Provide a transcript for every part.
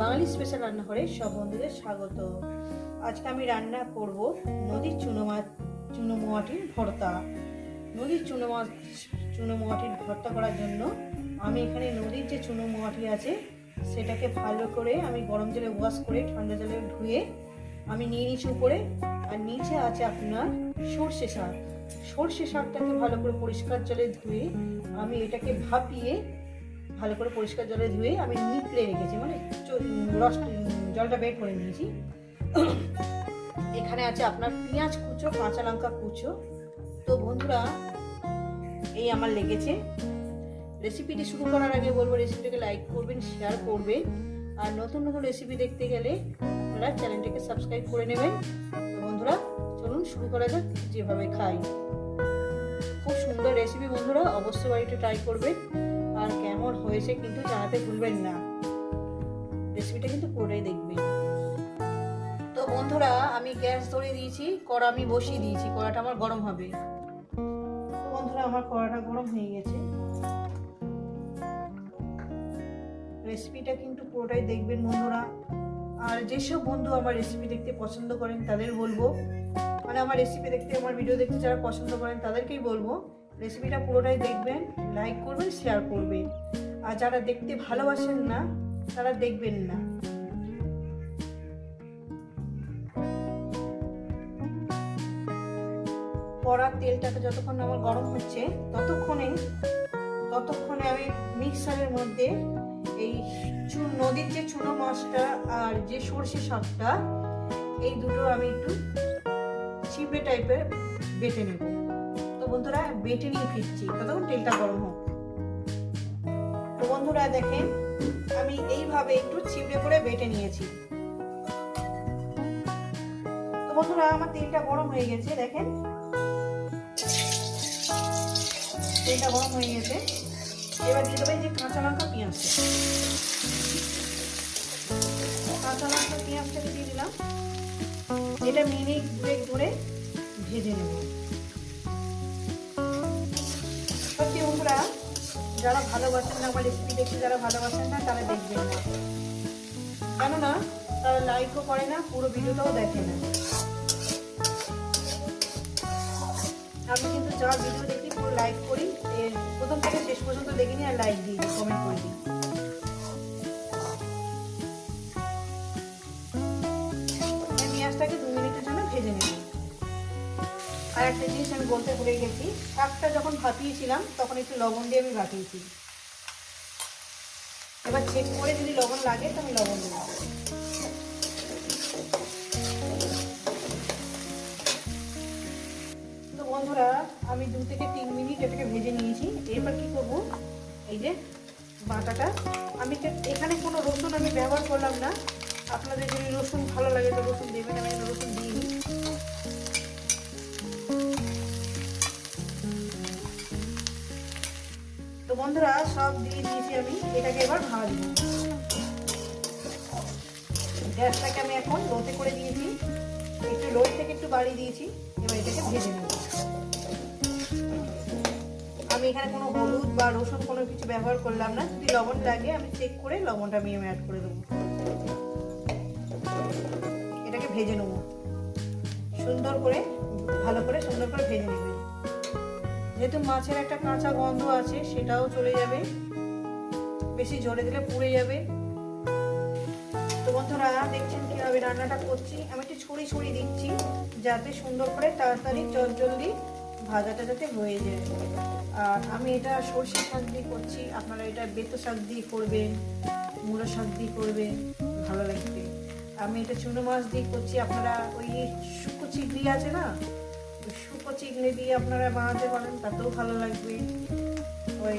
বাঙালি special রান্নাঘরে সব বন্ধুদের স্বাগত। আজকে আমি রান্না করব নদীর চুনো মাছ চুনো মোয়াটির ভর্তা। নদীর চুনো মাছ চুনো মোয়াটির ভর্তা করার জন্য আমি এখানে নদীর যে চুনো মোয়াটি আছে, সেটাকে ভালো করে আমি গরম জলে ওয়াশ করে ঠান্ডা জলে ধুয়ে আমি নিয়ে নিচ্ছি উপরে। আর নিচে আছে আপনার সর্ষে শাক। সর্ষে শাকটাকে ভালো করে পরিষ্কার জলে ধুয়ে আমি এটাকে ভাপিয়ে ভালো করে পরিষ্কার জলে ধুয়ে আমি নিপড়ে রেখেছি মানে রস জলটা বের করে নিয়েছি। এখানে আছে আপনার পেঁয়াজ কুচো, কাঁচা লঙ্কা কুচো। তো বন্ধুরা, এই আমার লেগেছে। রেসিপিটি শুরু করার আগে বলব, রেসিপিটাকে লাইক করবেন, শেয়ার করবেন। আর নতুন নতুন রেসিপি দেখতে গেলে আপনারা চ্যানেলটাকে সাবস্ক্রাইব করে নেবেন। তো বন্ধুরা, চলুন শুরু করা যাক যেভাবে খাই। খুব সুন্দর রেসিপি বন্ধুরা, অবশ্যই বাড়িতে ট্রাই করবেন। আর কেমন হয়েছে কিন্তু জানাতে ভুলবেন না। রেসিপিটা কিন্তু পুরোটাই দেখবেন। তো বন্ধুরা, আমি গ্যাস ধরে দিয়েছি, কড়া আমি বসিয়ে দিয়েছি, কড়াটা আমার গরম হবে। তো বন্ধুরা, আমার কড়াটা গরম হয়ে গেছে। রেসিপিটা কিন্তু পুরোটাই দেখবেন বন্ধুরা। আর যেসব বন্ধু আমার রেসিপি দেখতে পছন্দ করেন, তাদের বলব। মানে আমার রেসিপি দেখতে, আমার ভিডিও দেখতে যারা পছন্দ করেন, তাদেরকেই বলব রেসিপিটা পুরোটাই দেখবেন লাইক করবেন শেয়ার করবেন। আর যারা দেখতে ভালোবাসেন না, তারা দেখবেন না। কড়ার তেলটাকে যতক্ষণ আমার গরম হচ্ছে, ততক্ষণে ততক্ষণে আমি মিক্সারের মধ্যে এই নদীর যে চুনো মাছটা আর যে সর্ষে শাকটা, এই দুটো আমি একটু চিপড়ে টাইপের বেটে নেব। বন্ধুরা বেটে নিয়ে ফিরছি। ততক্ষণ তেলটা গরম হোক। তো বন্ধুরা দেখেন, আমি এইভাবে একটু চিপড়ে করে বেটে নিয়েছি। তো বন্ধুরা, আমার তেলটা গরম হয়ে গেছে, দেখেন। তেলটা গরম হয়ে গেছে। এবার দিয়ে দেবো এই যে কাঁচা লঙ্কা পেঁয়াজটা কাঁচা লঙ্কা, পেঁয়াজটাকে দিয়ে দিলাম। এটা মিনিট দুয়েক ধরে ভেজে নেব। বন্ধুরা, যারা ভালোবাসেন না, আমার রেসিপি দেখতে যারা ভালোবাসেন না, তারা দেখবেন না। কেননা, তারা লাইকও করে না, পুরো ভিডিওটাও দেখে না। আমি কিন্তু যা ভিডিও দেখি, পুরো লাইক করি। প্রথম থেকে শেষ পর্যন্ত দেখিনি, আর লাইক দিই কমেন্ট করে দিই আর একটা জিনিস আমি বলতে ভুলে গেছি, শাকটা যখন ভাপিয়েছিলাম, তখন একটু লবণ দিয়ে আমি ভাপিয়েছি। এবার চেক করে যদি লবণ লাগে, তো আমি লবণ দেবো। তো বন্ধুরা, আমি দু থেকে তিন মিনিট এটাকে ভেজে নিয়েছি। এরপর কি করব? এই যে বাটাটা। আমি এখানে কোনো রসুন আমি ব্যবহার করলাম না। আপনাদের যদি রসুন ভালো লাগে, তো রসুন দেবেন, আমি রসুন দিইনি। বন্ধুরা, সব দিয়ে দিয়েছি আমি। এটাকে এবার ভাজবো গ্যাসটাকে আমি এখন লোতে করে দিয়েছি। একটু লো থেকে একটু বাড়িয়ে দিয়েছি। এবার এটাকে ভেজে নেব। আমি এখানে কোনো হলুদ বা রসুন কোনো কিছু ব্যবহার করলাম না। যদি লবণ লাগে আমি চেক করে লবণটা আমি অ্যাড করে দেবো। এটাকে ভেজে নেব। সুন্দর করে, ভালো করে সুন্দর করে ভেজে নেবেন যেহেতু মাছের একটা কাঁচা গন্ধ আছে, সেটাও চলে যাবে। বেশি জলে দিলে পুড়ে যাবে। তো বন্ধুরা, দেখছেন কীভাবে রান্নাটা করছি? আমি একটু ছড়ি ছড়ি দিচ্ছি, যাতে সুন্দর করে তাড়াতাড়ি জলদি ভাজাটা যাতে হয়ে যায়। আর আমি এটা সর্ষে শাক দিয়ে করছি। আপনারা এটা বেতো শাক দিয়ে করবেন, মূলো শাক দিয়ে করবেন, ভালো লাগবে। আমি এটা চুনো মাছ দিয়ে করছি। আপনারা ওই শুকো চিংড়ি আছে না শুকো চিংড়ি দিয়ে আপনারা বানাতে পারেন, তাতেও ভালো লাগবে। ওই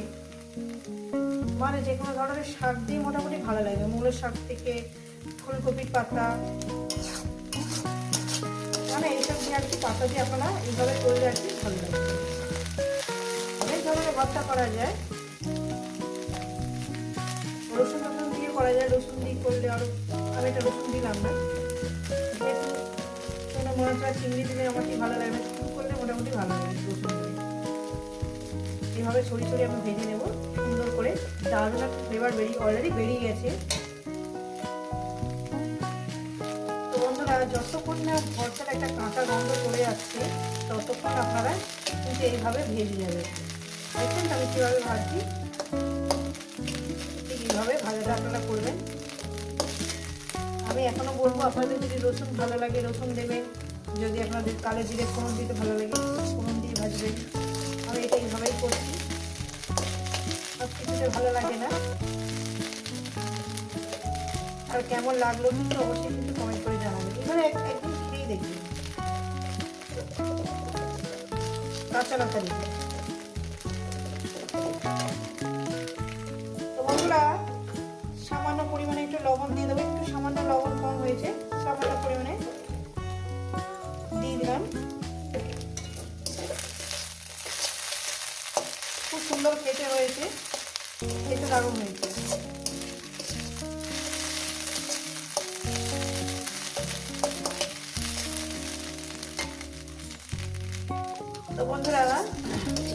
মানে যে কোনো ধরনের শাক দিয়ে মোটামুটি ভালো লাগবে মূলো শাক থেকে ফুলকপির পাতা মানে এইসব দিয়ে আর কি পাতা দিয়ে আপনারা এইভাবে করলে আর কি ভালো লাগবে অনেক ধরনের ভর্তা করা যায়। রসুন রসুন দিয়ে করা যায়। রসুন দিয়ে করলে আরও আমি এটা রসুন দিলাম না। কোনো মাছ বা চিংড়ি দিলে আমাকে ভালো লাগবে মোটামুটি ভালো লাগে রসুন এভাবে ছড়ি ছড়ি আমি ভেজে নেব, সুন্দর করে। দারুণ ফ্লেভার বেরিয়ে অলরেডি বেরিয়ে গেছে। বন্ধুরা, যতক্ষণ না ভর্তার একটা কাঁচা গন্ধ চলে যাচ্ছে ততক্ষণ আপনারা কিন্তু এইভাবে ভেজে যাবে দেখছেন আমি কীভাবে ভাজছি। ঠিক এইভাবে ভাজাটা আপনারা করবেন। আমি এখনও বলব, আপনাদের যদি রসুন ভালো লাগে, রসুন দেবেন। যদি আপনাদের কালো জিরে ফোড়ন দিতে ভালো লাগে, ফোড়ন দিয়ে ভাজবেন। আমি এটা এইভাবেই করছি। সব কিছুতে ভালো লাগে না। আর কেমন লাগল কিন্তু অবশ্যই কিন্তু কমেন্ট করে জানাবেন। এক- একদিন খেয়েই দেখবেন। কাঁচা লঙ্কা দিতে সামান্য পরিমাণে একটু লবণ দিয়ে দেবো। একটু সামান্য লবণ কম হয়েছে, সামান্য পরিমাণে। দিলাম। খুব সুন্দর খেতে হয়েছে। খেতে দারুণ হয়েছে। তো বন্ধুরা,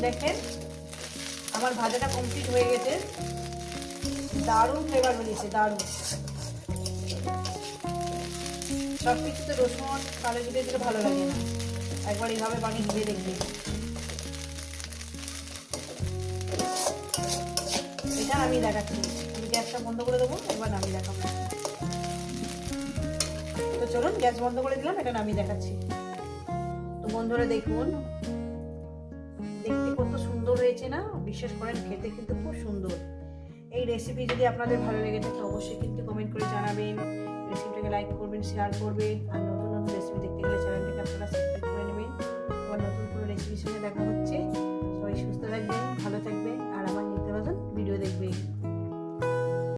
দেখেন, আমার ভাজাটা কমপ্লিট হয়ে গেছে। দারুণ ফ্লেভার বেরিয়েছে, দারুণ। সব কিছুতে রসুন, কালো জিরে দিলে ভালো লাগে না। একবার এইভাবে বানিয়ে খেয়ে দেখবে। এটা আমি দেখাচ্ছি। আমি গ্যাসটা বন্ধ করে দেবো একবার নামিয়ে দেখাবো। তো চলুন, গ্যাস বন্ধ করে দিলাম, এটা নামিয়ে দেখাচ্ছি। তো বন্ধুরা, দেখুন। দেখতে কত সুন্দর হয়েছে না? বিশ্বাস করেন, খেতে কিন্তু খুব সুন্দর। এই রেসিপি যদি আপনাদের ভালো লেগে থাকে, অবশ্যই কিন্তু কমেন্ট করে জানাবেন। রেসিপিটাকে লাইক করবেন শেয়ার করবেন, আর নতুন নতুন রেসিপি দেখতে গেলে চ্যানেলটাকে আপনারা সাবস্ক্রাইব করে নেবেন। আবার নতুন কোনো রেসিপির সঙ্গে দেখা হচ্ছে। সবাই সুস্থ থাকবেন, ভালো থাকবেন, আর আমার নিত্য নতুন ভিডিও দেখবেন।